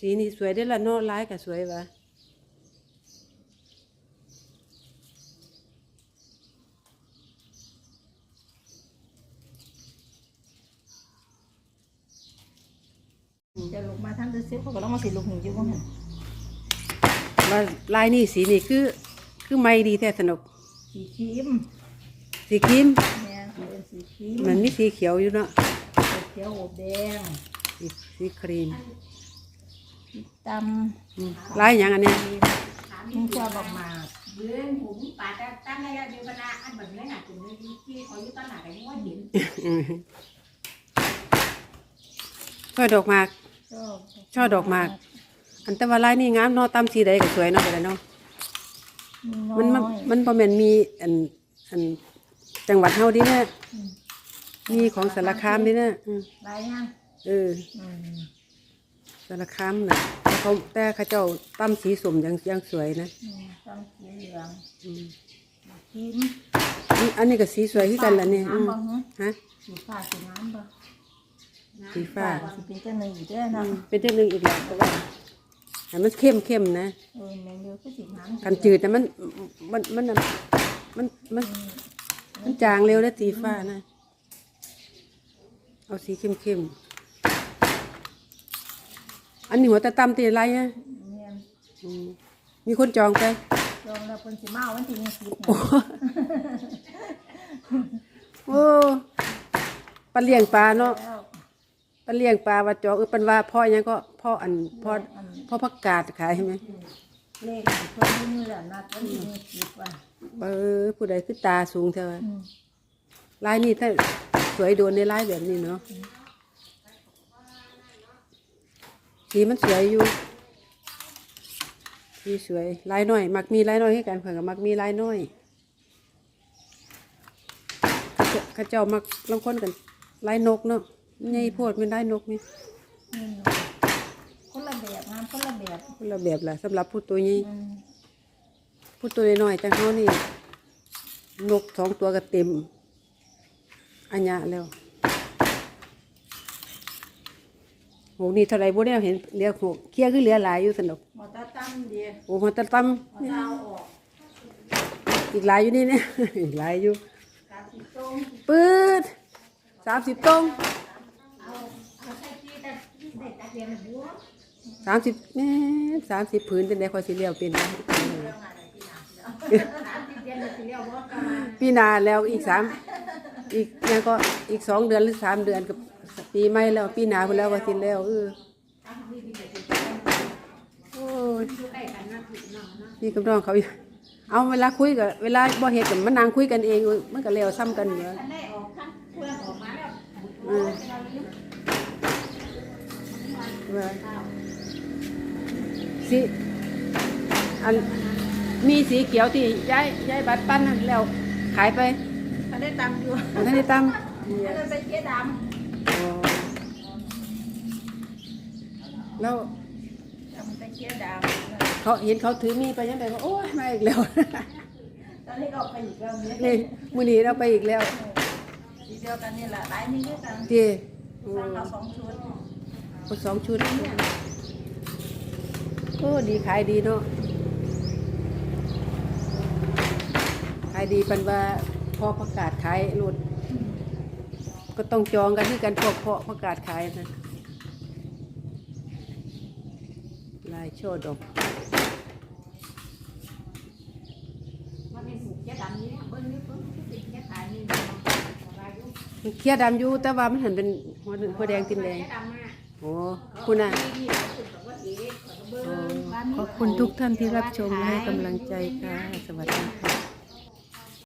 สีนี่สวยได้อละเนาะลายก็สวยวะจะลงมาทั้งเดือนสิบเขาก็ต้องมาสิลงหนึ่งอยู่ว่าหันว่าลายนี่สีนี่คือ คือไม่ดีแท้สนุกสีครีมสีครีมแม่เป็นสีครีมมันมีสีเขียวอยู่เนาะเขียวอบแดงสีสีครีม ตอืมลายอย่างอันเนี้ยำมึงชอบบอกหมากเบื้องผมปาดตั้งในเดือนพนาอันแบบนี้หนักถึงที่เขาอยู่ตั้งหนักไอ้ม้วนหินอืมช่อดอกหมากชอบช่อดอกหมาก อันแต่ว่าลายนี่งามเนาะตามสีใดก็สวยเนาะไปแล้วเนาะมัมันนมันมันบ่แม่นมีอันอันจังหวัดเฮาดิเนี่ยมีของสารคามดิเนี่ยอืมลายยังเออ อืมสารคามน่ะแต่เขาแต่เขาเจ้าตั้มสีสมยังยังสวยนะอืมตำสีเหลืองอืมครีมอันอันนี้ก็สีสวยคือกันล่ะเนี่ยอืมน้ำบ่ฮะฮะสีฟ้าสีน้ำบ่สีฟ้าสีเป็นตัวหนึ่งอยู่ด้วยนะอืมเป็นเทคนิคอีกแล้วเพราะว่าให้มันเข้มเข้มนะเออแมงเดียวก็สีน้ำกันจืดแต่มันมันมันมันมันมันจางเร็วแล้วสีฟ้านะ เอาสีเข้มเข้มอั นนี้หัวตะตำตีอะไรนะเนี่ยอืมมีคนจองไปลองแล้วคนสิมาเอาวันที่ยี่สิบโอ้โอ้ปลาเลี้ยงปลาเนาะแล้วปลาเลี้ยงปลาว่าจองเออเป็นว่าพ่อยังก็พ่ออันพ่อพ่อพักกาดขายใช่ไหมเลขคนที่นี่แหละนัดวันที่ยี่สิบว่ะเออผู้ใดคือตาสูงเท่าอืมลายนี่ถ้าสวยโดนในลายแบบนี้เนาะ สีมันสวยอยู่สีสวยลายน้อย มักมีลายน้อยให้กันเผื่อกับมักมีลายน้อยเขาเจ้าเขาเจ้ามักลางคนกันลายนกเนาะใหญ่โพดเป็นลายนกนี่นี่เนาะคนละแบบงานคนละแบบคนละแบบล่ะสำหรับผู้ตัวใหญ่อืมผู้ตัวน้อยๆจังเขานี่นกสองตัวก็เต็มอัญญะแล้ว โหนี่เท่าไรบ่ได้เห็นเหลือโหเคลียร์คือเหลือหลายอยู่สนุกหมอตาตั้มเดียวโอ้โหตะตั้มหมอตาเอาออกอีกหลายอยู่นี่เนี่ยอีกหลายอยู่กาสีส้มปืดสามสิบตรงเอาเอาใส่ที่แต่ที่เด็ดตะเกียบบัวสามสิบแม่สามสิบผืนเป็นไดคอยสิเลี้ยวเป็นนะสามสิบเดือนเลยทีเดียวว่าก็มาปีหนาแล้วอีกสามอีกยังก็อีกสองเดือนหรือสามเดือนกับ ปีใหม่แล้วปีหนาไปแล้วก็สิแล้วเออถ้าทำดีดีเลยโอ้ยคือได้กันนะถูกน้องนะพี่กับน้องเขาอยู่เอาเวลาคุยกับเวลาบ่เฮ็ดกับมันนางคุยกันเองมันก็แล้วซ้ำกันเหมือนท่านได้ออกท่านเพื่อนออกมาแล้วเออว่าสิอันมีสีเขียวที่ย้ายย้ายบัตรปั้นนั่นแล้วขายไปเขาได้ตำอยู่มันทันได้ตั้มเขาได้ใส่เกี๊ยดอ๋อ แล้วำตำใส่เกี๊ยดเขาเห็นเขาถือมีดไปยังไงก็โอ้ยมาอีกแล้วำตอนนี้ก็ออกไปอีกแล้วเนี่ยนี่มื้อนี้เราไปอีกแล้วสีเดียวกันนี่แหละหลายนี่ด้วยกันเจ้โอ้สร้างเราสองชุดเอาสองชุดโอ้ดีขายดีเนาะขายดีปันว่าพอประกาศขายรถก็ต้องจองกันที่กันพวกเพาะประกาศขายนะ ลายโชดดอกมันเป็นผูกแค่ดำนี้เบิ้งนี่เบิ้งติดแค่ขายนี่อะไรอยู่มันเคี้ยดำอยู่แต่ว่ามันเห็นเป็นหัวหัวแดงตินแดงโอ้คุณน่ะที่นี่สุดแบบว่าเอ๋ขอบคุณทุกท่านที่รับชมและให้กำลังใจค่ะ สวัสดีค่ะ